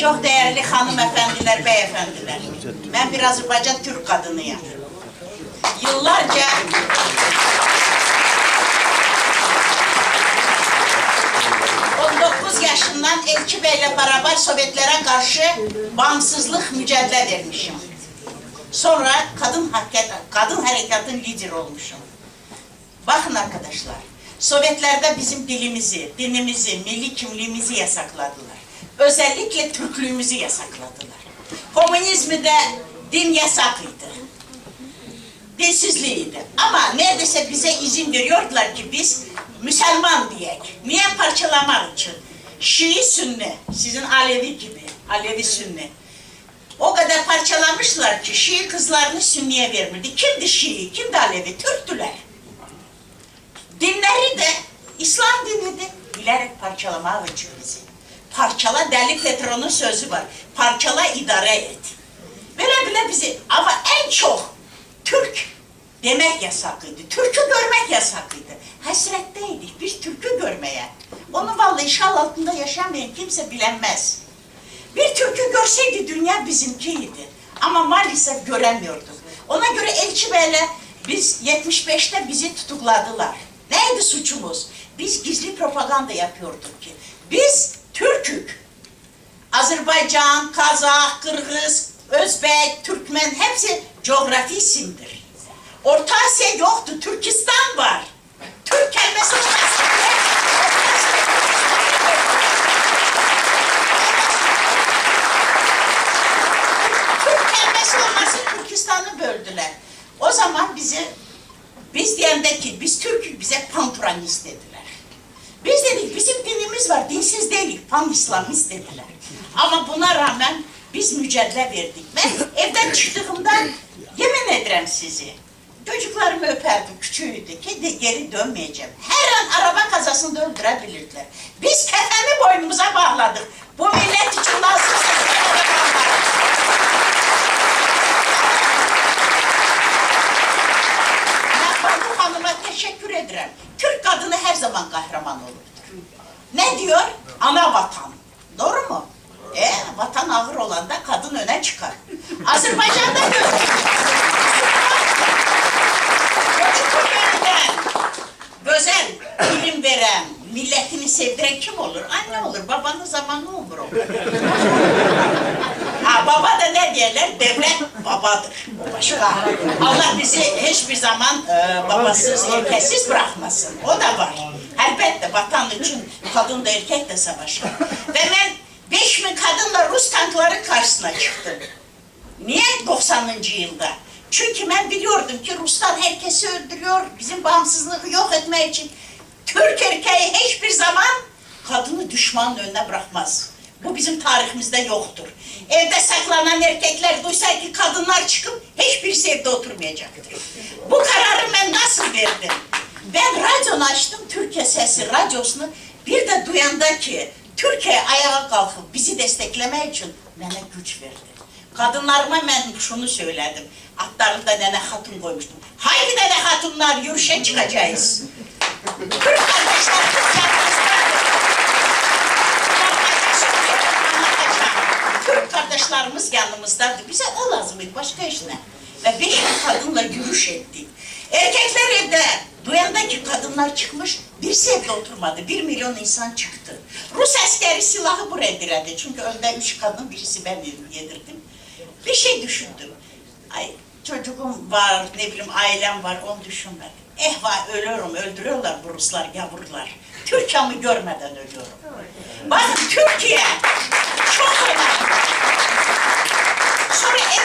Çok değerli hanımefendiler, beyefendiler. Ben bir Azerbaycan Türk kadınıyım. Yıllarca 19 yaşından Elçi Bey'le beraber Sovyetlere karşı bağımsızlık mücadele vermişim. Sonra kadın hareket, kadın harekatın lideri olmuşum. Bakın arkadaşlar, Sovyetlerde bizim dilimizi, dinimizi, milli kimliğimizi yasakladılar. Özellikle Türklüğümüzü yasakladılar. Komünizmi de din yasakıydı. Dinsizliğiydi. Ama neredeyse bize izin veriyordular ki biz Müslüman diyek. Niye parçalamak için? Şii Sünni, sizin Alevi gibi, Alevi Sünni. O kadar parçalamışlar ki Şii kızlarını Sünniye vermedi. Kimdi Şii, kimdi Alevi? Türktüler. Dinleri de İslam diniydi. Bilerek parçalamak için bizi. Parçala Deli Petron'un sözü var. Parçala idare et. Böyle bile bizi ama en çok Türk demek yasakıydı. Türk'ü görmek yasakıydı. Hasretteydik biz Türk'ü görmeye. Onu vallahi şal altında yaşamayan kimse bilemez. Bir Türk'ü görseydi dünya bizimkiydi. Ama maalesef göremiyorduk. Ona göre Elçi Bey'le biz 75'te bizi tutukladılar. Neydi suçumuz? Biz gizli propaganda yapıyorduk ki. Biz Türk'ük. Azerbaycan, Kazak, Kırgız, Özbek, Türkmen hepsi coğrafi isimdir. Orta Asya yoktu, Türkistan var. Türk kelimesi olmaz. Türk kelimesi olması Türkistan'ı böldüler. O zaman bizi biz diyende ki biz Türk'ük bize panturanist dediler. Biz dedik bizim dinimiz var, dinsiz İslamist dediler. Ama buna rağmen biz mücadele verdik. Ben evden çıktığımda yemin ederim sizi. Çocuklarımı öperdim, küçüğüydü ki geri dönmeyeceğim. Her an araba kazasında öldürebilirdiler. Biz kefeni boynumuza bağladık. Bu millet için Bantu Hanım'a teşekkür ederim. Türk kadını her zaman kahraman olurdur. Ne diyor? Ana vatan. Doğru mu? E, vatan ağır olanda kadın öne çıkar. Azerbaycan'da gördük. Çocuk yerinden güzel ilim veren, milletini sevdiren kim olur? Anne olur, babanın zamanı olur. Ha baba da ne derler? Devlet babadır. Başka. Allah bizi hiçbir zaman e, babasız, erkeksiz bırakmasın. O da var. Elbette vatan için kadın da erkek de savaşır. Ve ben 5 bin kadınla Rus tankları karşısına çıktım. Niye 90. yılda? Çünkü ben biliyordum ki Ruslar herkesi öldürüyor, bizim bağımsızlığı yok etmek için. Türk erkeği hiçbir zaman kadını düşmanın önüne bırakmaz. Bu bizim tarihimizde yoktur. Evde saklanan erkekler duysa ki kadınlar çıkıp hiçbirisi evde oturmayacaktır. Bu kararı ben nasıl verdim? Ben radyonu açtım, Türkiye Sesi radyosunu. Bir de duyanda ki Türkiye ayağa kalkıp bizi desteklemek için bana güç verdi. Kadınlarıma ben şunu söyledim. Atlarında nene hatun koymuştum. Haydi nene hatunlar yürüyüşe çıkacağız. Türk kardeşler kız Türk kardeşlerimiz yanımızdaydı. Bize o lazımdı, başka iş ne? Ve beş kadınla yürüyüş ettik. Erkekler evde, duyanda ki kadınlar çıkmış, birisi evde oturmadı. Bir milyon insan çıktı. Rus askeri silahı buraya diredi. Çünkü önde üç kadın, birisi ben yedirdim. Bir şey düşündüm. Ay çocuğum var, ne bileyim ailem var, onu düşünmedim. Eh vay ölüyorum, öldürüyorlar bu Ruslar, gavurlar. Türkiye'mi görmeden ölüyorum. Bakın Türkiye çok önemli.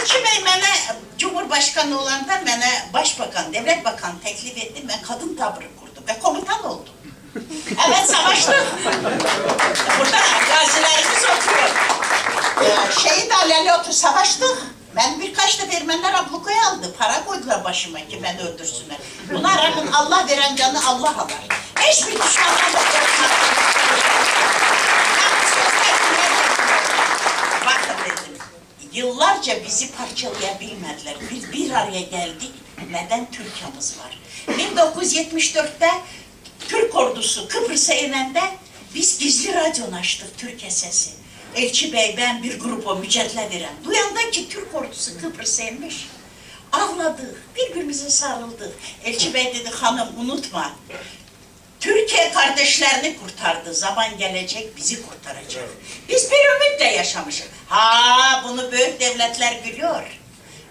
Elçi Bey bana Cumhurbaşkanı olanda bana Başbakan, Devlet Bakanı teklif etti. Ben kadın tabrı kurdum ve komutan oldum. Evet savaştık. Burada gazilerimiz oturuyor. Ee, şehit aleli otur savaştık. Ben birkaç da Ermeniler ablukaya aldı. Para koydular başıma ki beni öldürsünler. Buna rağmen Allah veren canı Allah alır. Hiçbir düşmandan da korkmadım. Bakın dedim, yıllarca bizi parçalayabilmediler. Biz bir araya geldik, neden Türkiye'miz var? 1974'te Türk ordusu Kıbrıs'a inende biz gizli radyo açtık Türkiye Sesi. Elçi Bey ben bir grupa mücadele veren. Duyanda ki Türk ordusu Kıbrıs elmiş. Ağladık, birbirimize sarıldık. Elçi Bey dedi hanım unutma. Türkiye kardeşlerini kurtardı. Zaman gelecek bizi kurtaracak. Biz bir ümitle yaşamışız. Ha bunu büyük devletler gülüyor.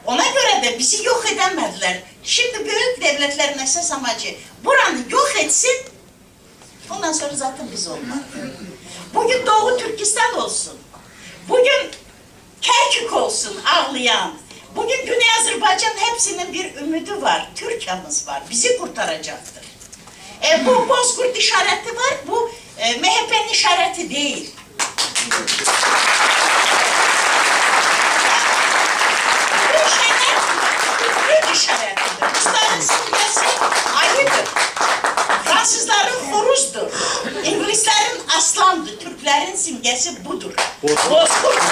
Ona göre de bizi yok edemediler. Şimdi büyük devletlerin esas amacı buranı yok etsin. Ondan sonra zaten biz olmak. Bugün Doğu Türkistan olsun. Bugün Kerkük olsun ağlayan. Bugün Güney Azerbaycan hepsinin bir ümidi var. Türkiye'miz var. Bizi kurtaracaktır. E, bu Bozkurt işareti var. Bu e, MHP'nin işareti değil. Bu şeyler Türk işaretidir. Rusların simgesi ayıdır. Fransızların horuzdur. İngilizlerin aslandır. Türklerin simgesi budur. Bozkurt. Bozkurt.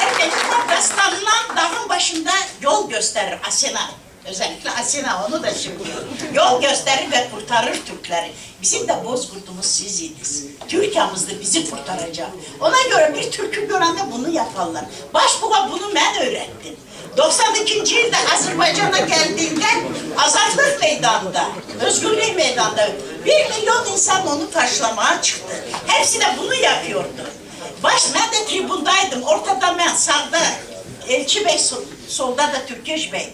Ermeniler rastlanılan dağın başında yol gösterir Asena. Özellikle Asena onu da şimdi. Yol gösterir ve kurtarır Türkleri. Bizim de Bozkurt'umuz siziz. Türkiye'miz de bizi kurtaracak. Ona göre bir Türk'ü görende bunu yaparlar. Başbuğa bunu ben öğrettim. 92. yılda Azerbaycan'a geldiğinde Azadlık Meydanı'nda, Özgürlük Meydanı'nda bir milyon insan onu karşılamaya çıktı. Hepsi de bunu yapıyordu. Baş ben de tribundaydım. Ortada ben sağda Elçi Bey sol- solda da Türkeş Bey.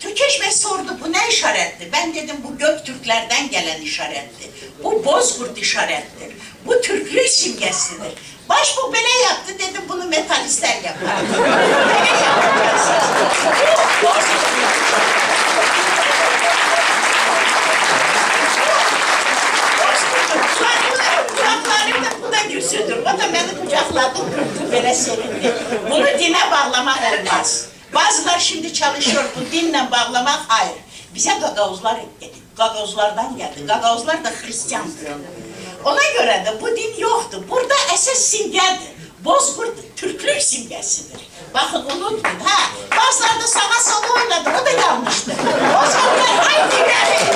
Türkeş Bey sordu bu ne işaretti? Ben dedim bu Göktürklerden gelen işaretti. Bu Bozkurt işarettir. Bu Türklük simgesidir. Baş bu bele yaptı dedim bunu metalistler yapar. Bele yapacağız. Kulaklarımda bu da gülsüdür. O da beni kucakladı, kırdı, böyle sevindi. Bunu dine bağlamak olmaz. Bazılar şimdi çalışıyor, bu dinle bağlamak hayır. Bize Gagavuzlar dedi. Gagavuzlardan geldi. Gagavuzlar da Hristiyandır. Ona göre de bu din yoktu. Burada esas simgedir. Bozkurt Türklük simgesidir. Bakın unutmayın ha. Bazıları sağa sola oynadı. O da yanlıştır. Bozkurtlar haydi gelin.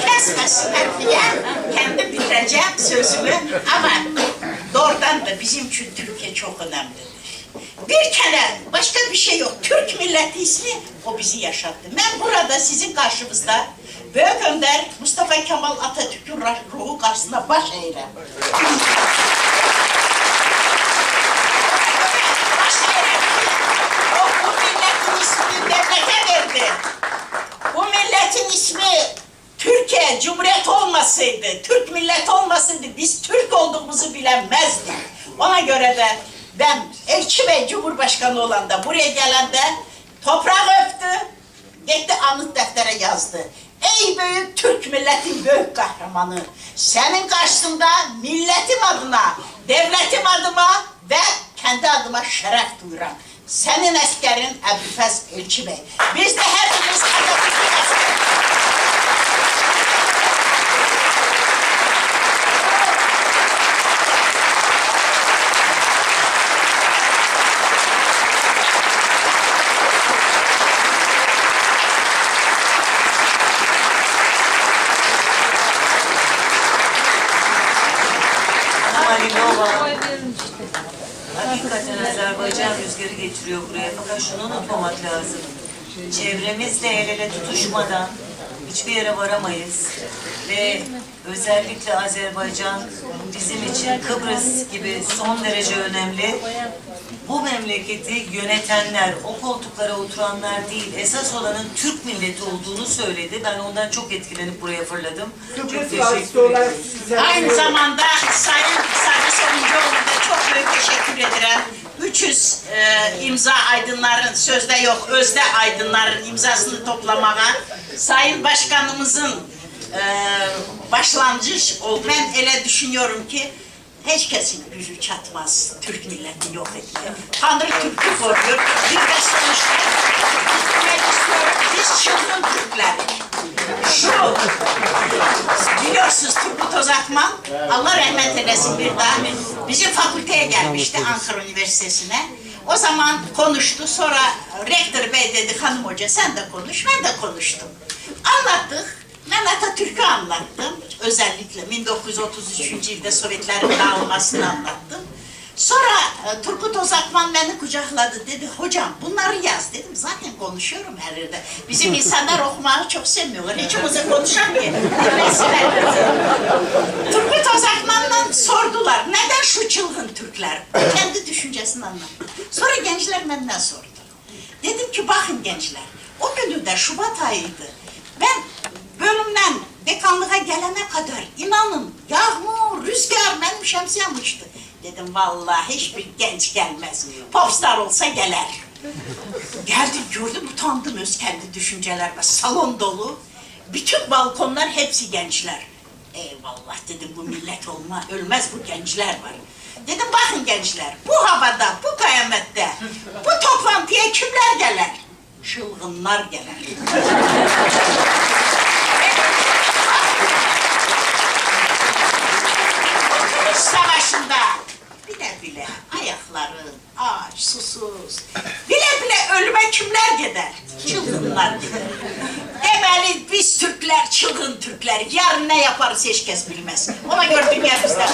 Kesmesinler diye kendi bitireceğim sözümü. Ama doğrudan da bizim için Türkiye çok önemlidir. Bir kere başka bir şey yok. Türk milleti ismi o bizi yaşattı. Ben burada sizin karşınızda Büyük Önder Mustafa Kemal Atatürk'ün ruhu karşısında baş eğrem. Baş eğrem. O bu milletin ismini devlete verdi. Bu milletin ismi Türkiye Cumhuriyet olmasaydı, Türk milleti olmasaydı biz Türk olduğumuzu bilemezdik. Ona göre de ben elçi ve cumhurbaşkanı olan da buraya gelen de toprağı öptü, gitti anıt deftere yazdı. Ey büyük Türk milletin büyük kahramanı, senin karşısında milletim adına, devletim adıma ve kendi adıma şeref duyuram. Senin askerin Ebufez Elçi Bey. Biz de hepimiz Atatürk'ün askeri. Marinova. Hakikaten Azerbaycan rüzgarı getiriyor buraya. Fakat şunu unutmamak lazım. Çevremizle el ele tutuşmadan hiçbir yere varamayız. Ve özellikle Azerbaycan bizim için Kıbrıs gibi son derece önemli. Bu memleketi yönetenler, o koltuklara oturanlar değil, esas olanın Türk milleti olduğunu söyledi. Ben ondan çok etkilenip buraya fırladım. Çok teşekkür ederim. Aynı zamanda Sayın Sami Sonuncuoğlu'na da çok büyük teşekkür ederim. 300 e, imza aydınların, sözde yok, özde aydınların imzasını toplamaya Sayın Başkanımızın e, başlangıç oldu. Ben öyle düşünüyorum ki hiç kesin gücü çatmaz Türk milleti yok etmeye. Tanrı Türk'ü koruyor. Bir biz çılgın Türkler. Şu Biliyorsunuz Turgut Özakman, Allah rahmet eylesin bir daha bizim fakülteye gelmişti Ankara Üniversitesi'ne. O zaman konuştu. Sonra rektör bey dedi hanım hoca sen de konuş. Ben de konuştum. Anlattık. Ben Atatürk'ü anlattım. Özellikle 1933 yılda Sovyetlerin dağılmasını anlattım. Sonra e, Turgut Özakman beni kucakladı dedi hocam bunları yaz dedim zaten konuşuyorum her yerde. Bizim insanlar okumayı çok sevmiyorlar. Hiç kimse konuşamıyor. Turgut Özakman'dan sordular neden şu çılgın Türkler? Kendi düşüncesini anlattı. Sonra gençler benden sordu. Bakın gençler o günü de Şubat ayıydı. Ben bölümden dekanlığa gelene kadar inanın yağmur, rüzgar benim şemsiyem uçtu. Dedim vallahi hiçbir genç gelmez. Popstar olsa gelir. Geldim gördüm utandım öz kendi düşüncelerime. Salon dolu. Bütün balkonlar hepsi gençler. Eyvallah dedim bu millet olma, ölmez bu gençler var. Dedim bakın gençler bu havada, bu kıyamette, bu toplantıya kimler gelir? Çılgınlar. Kurtuluş Savaşı'nda bile bile ayakları aç, susuz, bile bile ölüme kimler gider? Çılgınlar gider. Demeli biz Türkler çılgın Türkler. Yarın ne yaparız hiç kes bilmez. Ona göre dünya bizden.